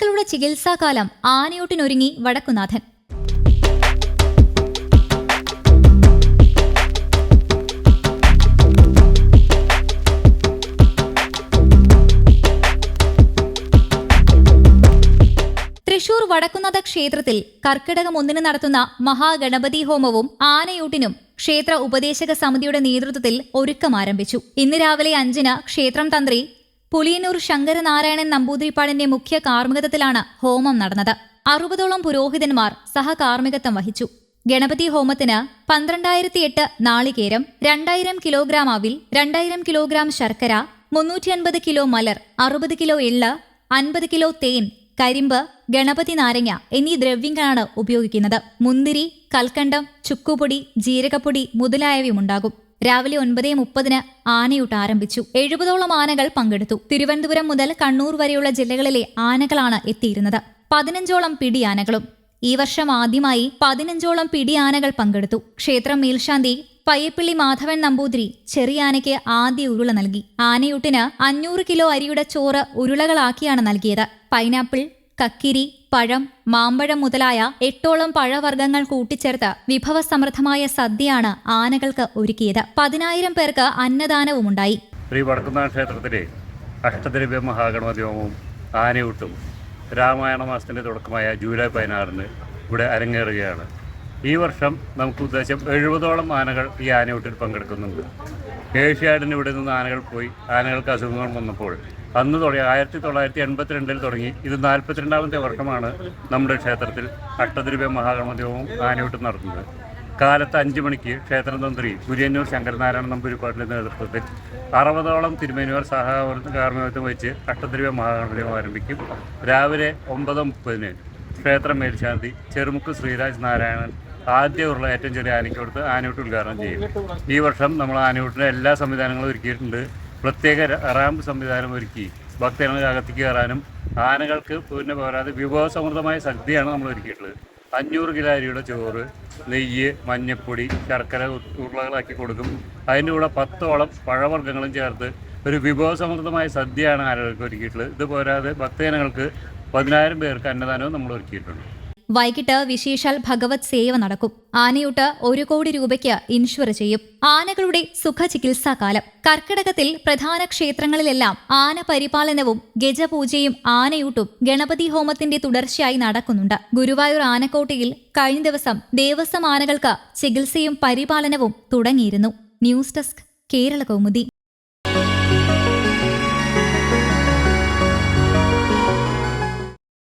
ആനകളുടെ ചികിത്സാകാലം ആനയോട്ടിനൊരുങ്ങി വടക്കുനാഥൻ. തൃശൂർ വടക്കുന്നാഥ ക്ഷേത്രത്തിൽ കർക്കിടകം ഒന്നിന് നടത്തുന്ന മഹാഗണപതി ഹോമവും ആനയൂട്ടിനും ക്ഷേത്ര ഉപദേശക സമിതിയുടെ നേതൃത്വത്തിൽ ഒരുക്കം ആരംഭിച്ചു ഇന്ന് രാവിലെ അഞ്ചിന് ക്ഷേത്രം തന്ത്രി പുലിയന്നൂർ ശങ്കരനാരായണൻ നമ്പൂതിരിപ്പാടിന്റെ മുഖ്യ കാർമ്മികത്വത്തിലാണ് ഹോമം നടന്നത്. അറുപതോളം പുരോഹിതന്മാർ സഹകാർമ്മികത്വം വഹിച്ചു. ഗണപതി ഹോമത്തിന് പന്ത്രണ്ടായിരത്തി എട്ട് നാളികേരം രണ്ടായിരം കിലോഗ്രാം അവിൽ രണ്ടായിരം കിലോഗ്രാം ശർക്കര മുന്നൂറ്റി അൻപത് കിലോ മലർ അറുപത് കിലോ എള്ള് അൻപത് കിലോ തേൻ കരിമ്പ് ഗണപതി നാരങ്ങ എന്നീ ദ്രവ്യങ്ങളാണ് ഉപയോഗിക്കുന്നത്. മുന്തിരി കൽക്കണ്ടം ചുക്കുപൊടി ജീരകപ്പൊടി മുതലായവയുമുണ്ടാകും. രാവിലെ ഒൻപത് മുപ്പതിന് ആനയൂട്ട് ആരംഭിച്ചു. എഴുപതോളം ആനകൾ പങ്കെടുത്തു. തിരുവനന്തപുരം മുതൽ കണ്ണൂർ വരെയുള്ള ജില്ലകളിലെ ആനകളാണ് എത്തിയിരുന്നത്. പതിനഞ്ചോളം പിടിയാനകളും ഈ വർഷം ആദ്യമായി പതിനഞ്ചോളം പിടിയാനകൾ പങ്കെടുത്തു. ക്ഷേത്രം മേൽശാന്തി പയ്യപ്പിള്ളി മാധവൻ നമ്പൂതിരി ചെറിയ ആനയ്ക്ക് ആദ്യ ഉരുള നൽകി. ആനയൂട്ടിന് അഞ്ഞൂറ് കിലോ അരിയുടെ ചോറ് ഉരുളകളാക്കിയാണ് നൽകിയത്. പൈനാപ്പിൾ കക്കിരി പഴം മാമ്പഴം മുതലായ എട്ടോളം പഴവർഗങ്ങൾ കൂട്ടിച്ചേർത്ത് വിഭവസമൃദ്ധമായ സദ്യയാണ് ആനകൾക്ക് ഒരുക്കിയത്. പതിനായിരം പേർക്ക് അന്നദാനവും ഉണ്ടായി ശ്രീ വടക്കുന്നാഥ ക്ഷേത്രത്തിലെ അഷ്ടദ്രവ്യ മഹാഗണപതി ആനയൂട്ടും രാമായണ മാസത്തിന്റെ തുടക്കമായ ജൂലൈ പതിനാറിന് ഇവിടെ അരങ്ങേറുകയാണ്. ഈ വർഷം നമുക്ക് ഉദ്ദേശം എഴുപതോളം ആനകൾ ഈ ആനയൂട്ടിൽ പങ്കെടുക്കുന്നുണ്ട്. ഏഷ്യാഡിന് ഇവിടെ നിന്ന് ആനകൾ പോയി ആനകൾക്ക് അസുഖങ്ങൾ വന്നപ്പോൾ അന്ന് തുടങ്ങി ആയിരത്തി തൊള്ളായിരത്തി എൺപത്തിരണ്ടിൽ തുടങ്ങി. ഇത് നാൽപ്പത്തിരണ്ടാമത്തെ വർഷമാണ് നമ്മുടെ ക്ഷേത്രത്തിൽ അഷ്ടദ്രവ്യ ഹോമവും ആനയൂട്ടും നടത്തുന്നത്. കാലത്ത് അഞ്ച് മണിക്ക് ക്ഷേത്രം തന്ത്രി കുര്യന്നൂർ ശങ്കരനാരായണ നമ്പൂരിപ്പാട്ടിന്റെ നേതൃത്വത്തിൽ അറുപതോളം തിരുമേനിവർ സഹകാർമ്മികത്വം വെച്ച് അഷ്ടദ്രവ്യ മഹാഗണപതിയും ആരംഭിക്കും. രാവിലെ ഒമ്പത് മുപ്പതിന് ക്ഷേത്രം മേൽശാന്തി ചെറുമുക്ക് ശ്രീരാജ് നാരായണൻ ആദ്യ ഉരുള ഏറ്റവും ചെറിയ ആനയ്ക്ക് കൊടുത്ത് ആനയൂട്ട് ഉദ്ഘാടനം ചെയ്യും. ഈ വർഷം നമ്മൾ ആനയൂട്ടിന്റെ എല്ലാ സംവിധാനങ്ങളും ഒരുക്കിയിട്ടുണ്ട്. പ്രത്യേക റാമ്പ് സംവിധാനം ഒരുക്കി. ഭക്തജനങ്ങൾക്ക് അകത്തേക്ക് കയറാനും ആനകൾക്ക് പിന്നെ പോരാതെ വിഭവസമൃദ്ധമായ സദ്യയാണ് നമ്മൾ ഒരുക്കിയിട്ടുള്ളത്. അഞ്ഞൂറ് കിലോ അരിയുടെ ചോറ് നെയ്യ് മഞ്ഞപ്പൊടി ശർക്കര ഉരുളകളാക്കി കൊടുക്കും. അതിന്റെ കൂടെ പത്തോളം പഴവർഗങ്ങളും ചേർത്ത് ഒരു വിഭവസമൃദ്ധമായ സദ്യയാണ് ആനകൾക്ക് ഒരുക്കിയിട്ടുള്ളത്. ഇത് പോരാതെ ഭക്തജനങ്ങൾക്ക് പതിനായിരം പേർക്ക് അന്നദാനവും നമ്മൾ ഒരുക്കിയിട്ടുണ്ട്. വൈകിട്ട് വിശേഷാൽ ഭഗവത് സേവ നടക്കും. ആനയൂട്ട് ഒരു കോടി രൂപയ്ക്ക് ഇൻഷുർ ചെയ്യും. ആനകളുടെ സുഖ സുഖചികിത്സാകാലം. കർക്കിടകത്തിൽ പ്രധാന ക്ഷേത്രങ്ങളിലെല്ലാം ആന പരിപാലനവും ഗജപൂജയും ആനയൂട്ടും ഗണപതി ഹോമത്തിന്റെ തുടർച്ചയായി നടക്കുന്നുണ്ട്. ഗുരുവായൂർ ആനക്കോട്ടയിൽ കഴിഞ്ഞ ദിവസം ദേവസ്വം ആനകൾക്ക് ചികിത്സയും പരിപാലനവും തുടങ്ങിയിരുന്നു. News desk Kerala Kaumudi